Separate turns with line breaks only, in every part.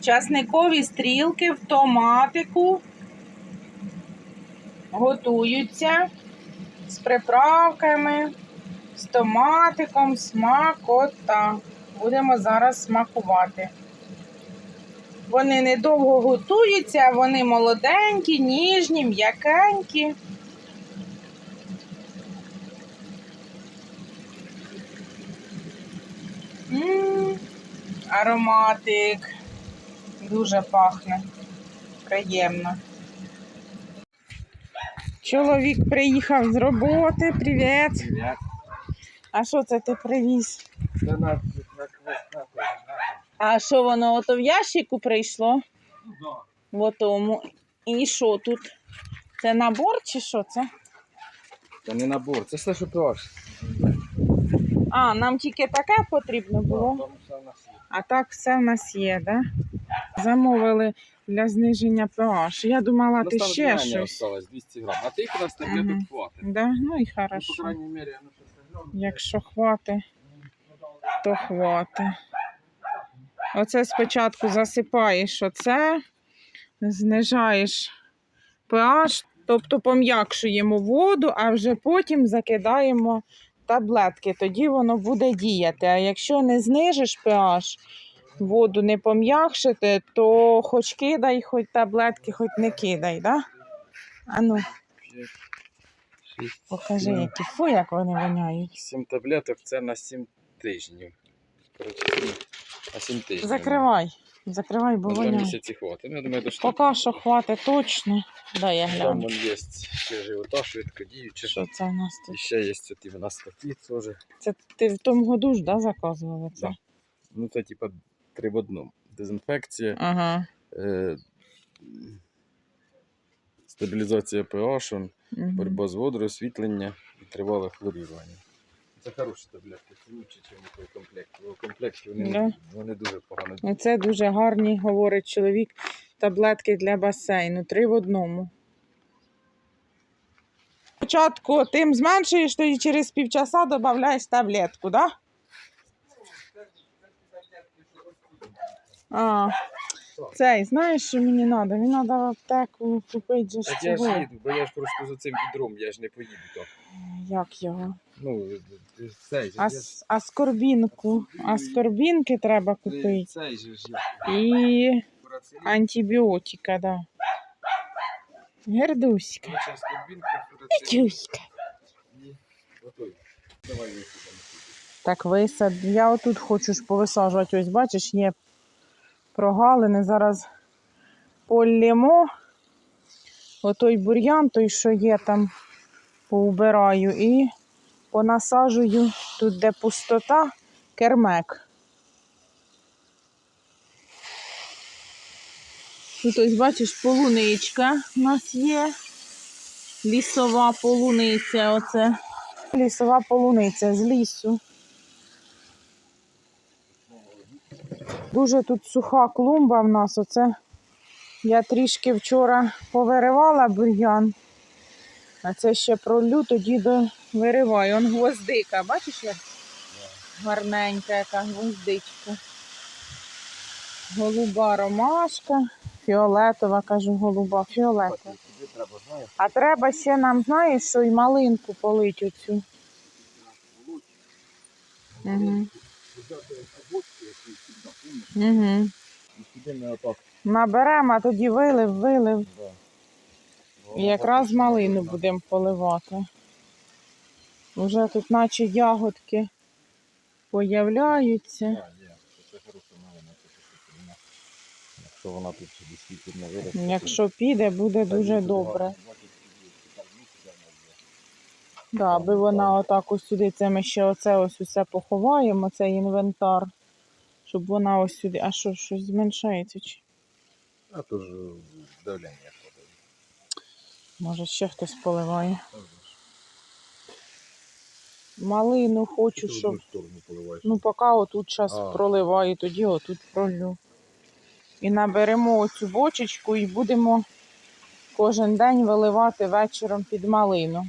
Часникові стрілки в томатику готуються з приправками, з томатиком, смакота. Будемо зараз смакувати. Вони недовго готуються, вони молоденькі, ніжні, м'якенькі. Ароматик. Дуже пахне. Приємно. Чоловік приїхав з роботи. Привіт.
Привет.
А що це ти привіз?
Да на, на на
А що воно ото в ящику прийшло? В отому. І що тут? Це набор чи що це?
Це не набор, це все, що пиш.
А, нам тільки таке потрібно було. А так все в нас є, да? Замовили для зниження pH. Я думала, ти
Ну,
ще щось.
осталось 200 грам. А ти якраз таблеток
Мгм.
хватить.
Да? Ну і
Ну, по
хорошо.
крайній мірі, ну.
Якщо хватить, то хватить. Оце спочатку засипаєш оце, знижаєш pH, тобто пом'якшуємо воду, а вже потім закидаємо таблетки. Тоді воно буде діяти. А якщо не знижиш pH, воду не пом'якшити, то хоч кидай, хоч таблетки, хоч не кидай. Да? Ану, покажи, які фу, як вони воняють.
Сім таблеток це на 7 тижнів. Коротше, сім- на 7 тижнів.
Закривай. Закривай, бо
На два
воняє.
місяці хватить. Ну, я думаю, до.
Поки що хватить точно. Дай я
Там
гляну.
вон є ще живота, швидкодіюча.
Що це у нас
І
тут?
ще є ці в нас такі теж.
Це ти в тому году ж да, заказувала це?
Да. Ну, це типа три в одному. Дезінфекція,
Ага.
е, стабілізація pH,
Мгм.
боротьба з водою, освітлення і тривале хлорірування. Це хороші таблетки, це лучше, ніж той комплект. Бо комплекті вони,
Да.
вони дуже погано
Ну, Це дуже гарні, говорить чоловік, таблетки для басейну. Три в одному. Спочатку тим зменшуєш, тоді через півчаса додаєш таблетку, так? Да? А, цей, знаєш, що мені треба? Мені треба в аптеку купити
Так я ж їду, бо я ж просто за цим відром, я ж не поїду так.
Як його?
Ну, цей
А,
я-
а скорбінку. А скорбінки треба купити.
Цей же ж
І антибіотика, да. Гердуська. Гердуська. Так, висад. Я отут хочу ж повисаджувати. Ось бачиш, є прогалини. Зараз полємо. Отой бур'ян, той, що є там, поубираю і понасаджую тут, де пустота, кермек. Тут ось бачиш, полуничка у нас є. Лісова полуниця. Оце. Лісова полуниця з лісу. Дуже тут суха клумба в нас. Оце я трішки вчора повиривала бур'ян. А це ще пролю, тоді до вириваю. Он гвоздика, бачиш як? Гарненька яка гвоздичка. Голуба ромашка, фіолетова, кажу, голуба, фіолетова. А треба ще нам, знаєш, що й малинку полить оцю. Угу. Наберемо, а тоді вилив, вилив. І якраз малину будемо поливати. Уже тут наче ягодки появляються.
Якщо вона тут не виросте.
Якщо піде, буде дуже добре. Да, аби вона отак ось сюди, це ми ще оце ось усе поховаємо, цей інвентар. Щоб вона ось сюди. А що, щось зменшається? Чи?
А то ж давлення хватає.
Може ще хтось поливає. Малину хочу,
Ти
щоб.
одну сторону поливаєш.
Ну, поки отут зараз
А.
проливаю, тоді отут пролю. І наберемо оцю бочечку і будемо кожен день виливати вечором під малину.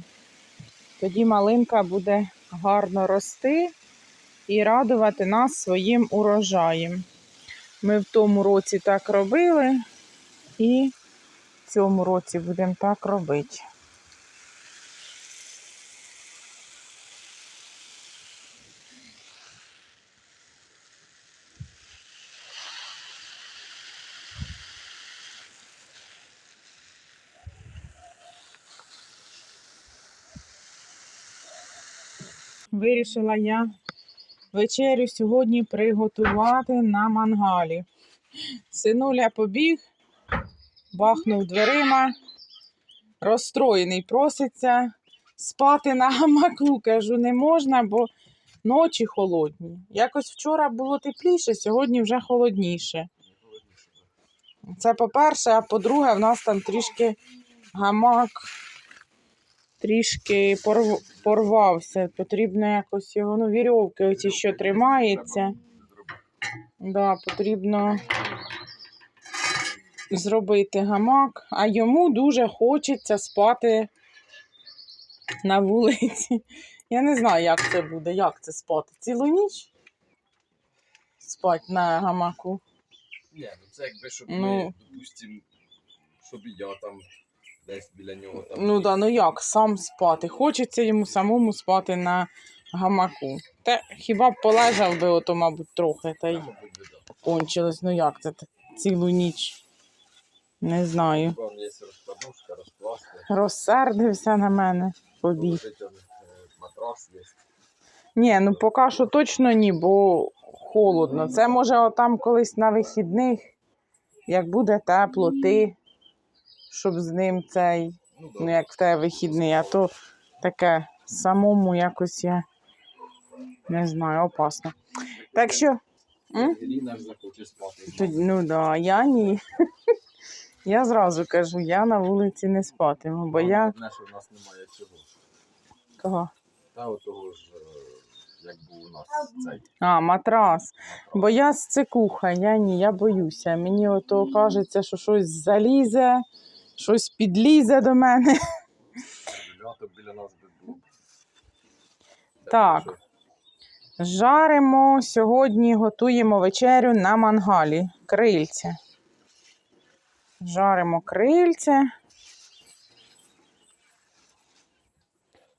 Тоді малинка буде гарно рости і радувати нас своїм урожаєм. Ми в тому році так робили і в цьому році будемо так робити. Вирішила я вечерю сьогодні приготувати на мангалі. Синуля побіг, бахнув дверима, розстроєний, проситься спати на гамаку. Кажу, не можна, бо ночі холодні. Якось вчора було тепліше, сьогодні вже холодніше. Це по-перше, а по-друге, в нас там трішки гамак трішки порв... порвався. Потрібно якось його, ну, вірьовки оці, що тримається. Да, потрібно зробити гамак, а йому дуже хочеться спати на вулиці. Я не знаю, як це буде, як це спати. Цілу ніч спати на гамаку.
Ні, ну це якби, щоб
Ну.
ми, допустим, щоб я там десь біля нього там.
Ну да, ну як сам спати? Хочеться йому самому спати на гамаку. Та хіба б полежав би ото, мабуть, трохи, та й кончилось. Ну як це цілу ніч? Не знаю. Розсердився на мене, побіг.
Е, матрас є.
Ні, ну поки що точно ні, бо холодно. Це може отам колись на вихідних, як буде тепло, ти, щоб з ним цей,
Ну,
ну як в тебе вихідний, а то таке самому якось я не знаю, опасно. Так що, м?
Ж захоче спати.
ну да, я ні. Я зразу кажу, я на вулиці не спатиму, бо я.
Одне, що в нас немає цього.
Кого?
Та отого ж, е, як був у нас цей.
А, матрас. Бо я з цикуха, я ні, я боюся. Мені ото кажеться, що щось залізе, щось підлізе до мене.
Біля нас.
Так. Жаримо сьогодні, готуємо вечерю на мангалі. Крильця. Жаримо крильця.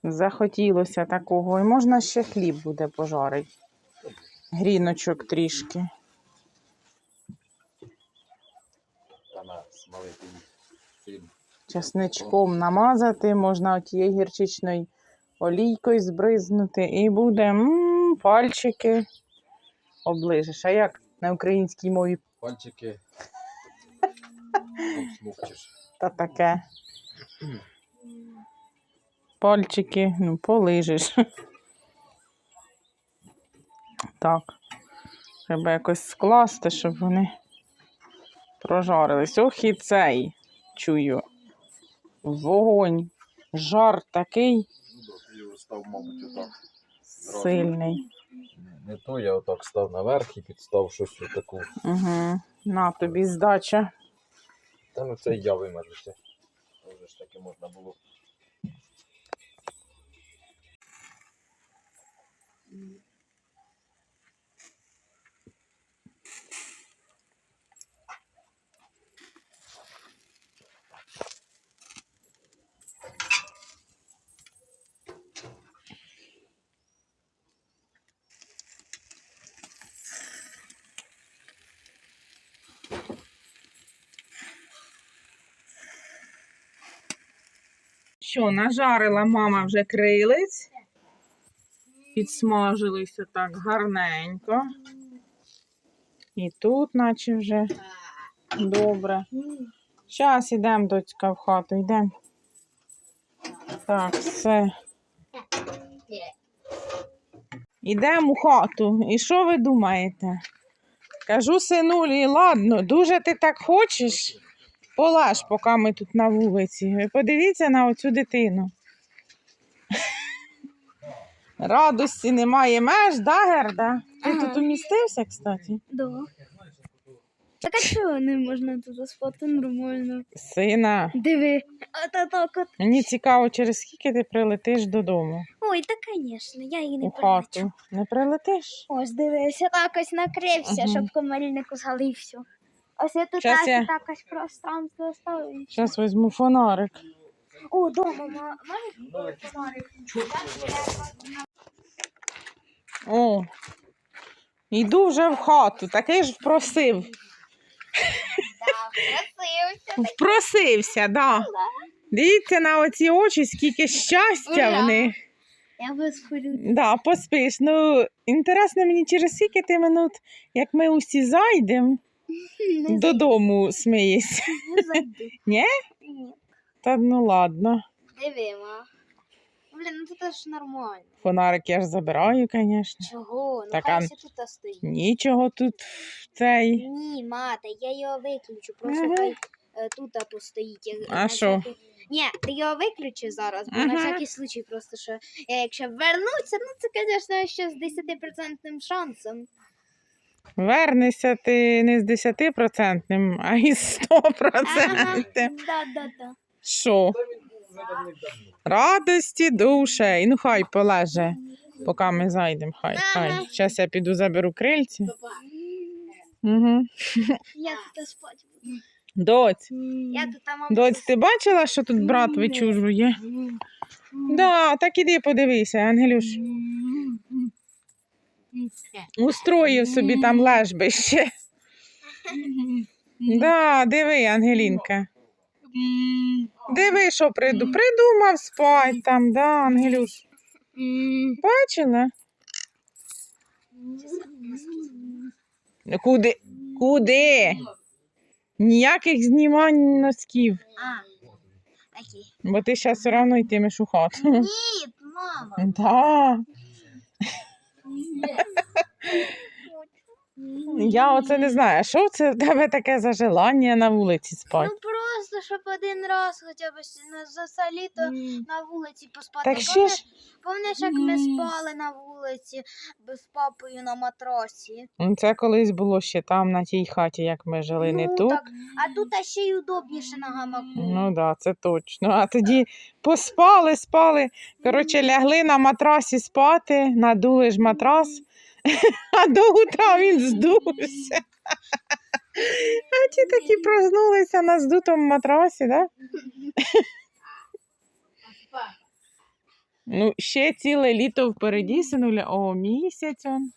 Захотілося такого. І можна ще хліб буде пожарити. Гріночок трішки.
Та на смалити.
Часничком намазати, можна тією гірчичною олійкою збризнути, і буде м, пальчики оближеш. А як на українській мові
Пальчики. Обсмокчеш.
та таке? Пальчики, ну, полижеш. Так. Треба якось скласти, щоб вони прожарились. Ох і цей, чую. Вогонь. Жар такий
Ну ти його став, мабуть, отак.
сильний.
Не то я отак став наверх і підстав щось отаку.
Угу. На тобі здача.
Та ну це я вимажуся. Вже ж таки можна було.
Що, нажарила мама вже крилець. Підсмажилися так гарненько. І тут, наче вже добре. Зараз ідемо, дочка, в хату, йдемо. Так, все. Ідемо у хату. І що ви думаєте? Кажу синулі, ладно, дуже ти так хочеш. Полаж, поки ми тут на вулиці. Ви подивіться на оцю дитину. Радості немає меж, да, Герда? Ти
Ага.
тут умістився, кстати?
Да. Так а чого не можна тут спати нормально?
Сина,
Диви. Так от.
мені цікаво, через скільки ти прилетиш додому
Ой, та звісно, я її не
у хату. Не прилетиш?
Ось дивися, так ось накрився,
Мгм.
щоб комарі не кусали і все. Ось я тут
Щас я-
так ось пространство.
Зараз візьму фонарик.
О, дома, ма- можеш фонарик?
О, йду вже в хату, такий ж впросив.
Так, красився.
Впросився, да. Дивіться на оці очі, скільки щастя
Ура.
в них.
Я без хвилю.
Да, поспиш. Ну, інтересно мені через скільки ти минут, як ми усі зайдемо, додому смієшся.
Не зайду.
Ні?
Ні.
Та ну ладно.
Дивимо. Блін, ну тут ж нормально.
Фонарик я ж забираю, звісно.
Чого? Ну
Так,
хай
а-
все тут стоїть.
Нічого тут в цей.
Ні, мата, я його виключу, просто
Ага.
хай е, тут постоїть. як-
А
на
що?
всякий- Ні, ти його виключи зараз, бо на
Ага.
всякий случай просто що якщо вернуться, ну це, звісно, ще з 10% шансом.
Вернешся ти не з 10%, а із 100%.
Да, да, да.
Що? Радості душе. І ну хай полеже, поки ми зайдемо. Хай, хай. Зараз я піду заберу крильці. Угу.
Я тут спать буду.
Доць,
Я тут там
доць, ти бачила, що тут брат вичужує? Да, так іди подивися, Ангелюш. Устроїв собі там лежбище. Да, диви, Ангелінка. Диви, що приду. Придумав спать там, да, Ангелюш. Бачила? Куди? Куди? Ніяких знімань носків.
А, окей.
Бо ти зараз все одно йтимеш у хату.
Ні, мама.
Да. Я оце не знаю, а що це в тебе таке за желання на вулиці спати?
Ну просто, щоб один раз хоча б за все літо на вулиці поспати.
Так ще ж
Помниш, як ми спали на вулиці з папою на матрасі?
ну, це колись було ще там, на тій хаті, як ми жили, не
ну,
тут.
Так, а тут ще й удобніше на гамаку.
Ну так, да, це точно. А тоді поспали, спали. Коротше, лягли на матрасі спати, надули ж матрас, а до утра він здувся. А ті такі проснулися на здутому матрасі, да? Ну, ще ціле літо впереді, синуля. О, місяць он.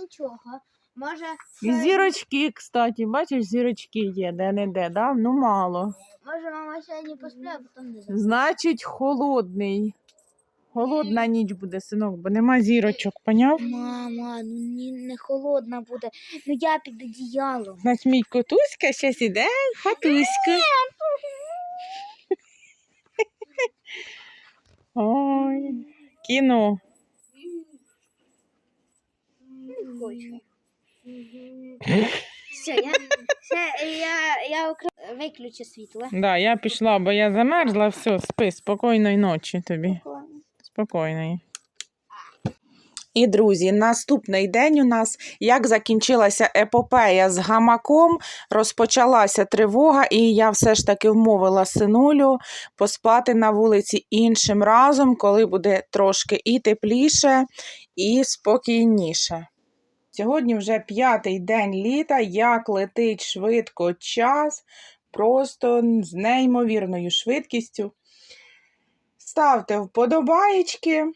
Нічого. Може,
І зірочки, кстати, бачиш, зірочки є, де-не-де, да? Ну мало.
може мама сьогодні посплє, а потім не.
Значить, холодний. Холодна ніч буде, синок, бо нема зірочок, поняв?
Мама, ну ні, не холодна буде. Ну я під одіялом.
Значить, мій котуська щас іде, хатуська. Ой, кіно.
Не хочу. Все, я, все, я, я укр- виключу світло.
Да, я пішла, бо я замерзла, все, спи, спокійної ночі тобі. Спокійної. І, друзі, наступний день у нас, як закінчилася епопея з гамаком, розпочалася тривога, і я все ж таки вмовила синулю поспати на вулиці іншим разом, коли буде трошки і тепліше, і спокійніше. Сьогодні вже п'ятий день літа, як летить швидко час, просто з неймовірною швидкістю. Ставте вподобаєчки.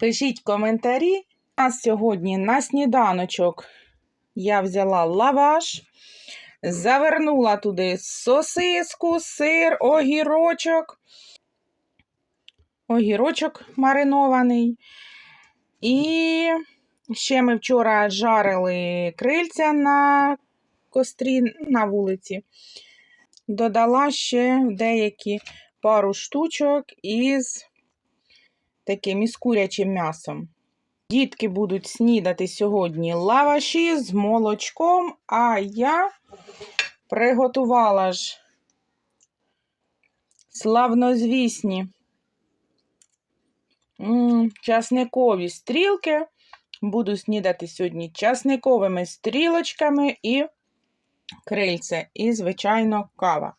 Пишіть коментарі. У нас сьогодні на сніданочок я взяла лаваш, завернула туди сосиску, сир, огірочок, огірочок маринований. І ще ми вчора жарили крильця на кострі на вулиці. Додала ще деякі пару штучок із таким із курячим м'ясом. Дітки будуть снідати сьогодні лаваші з молочком, а я приготувала ж славнозвісні часникові стрілки. Буду снідати сьогодні часниковими стрілочками і крильце і, звичайно, кава.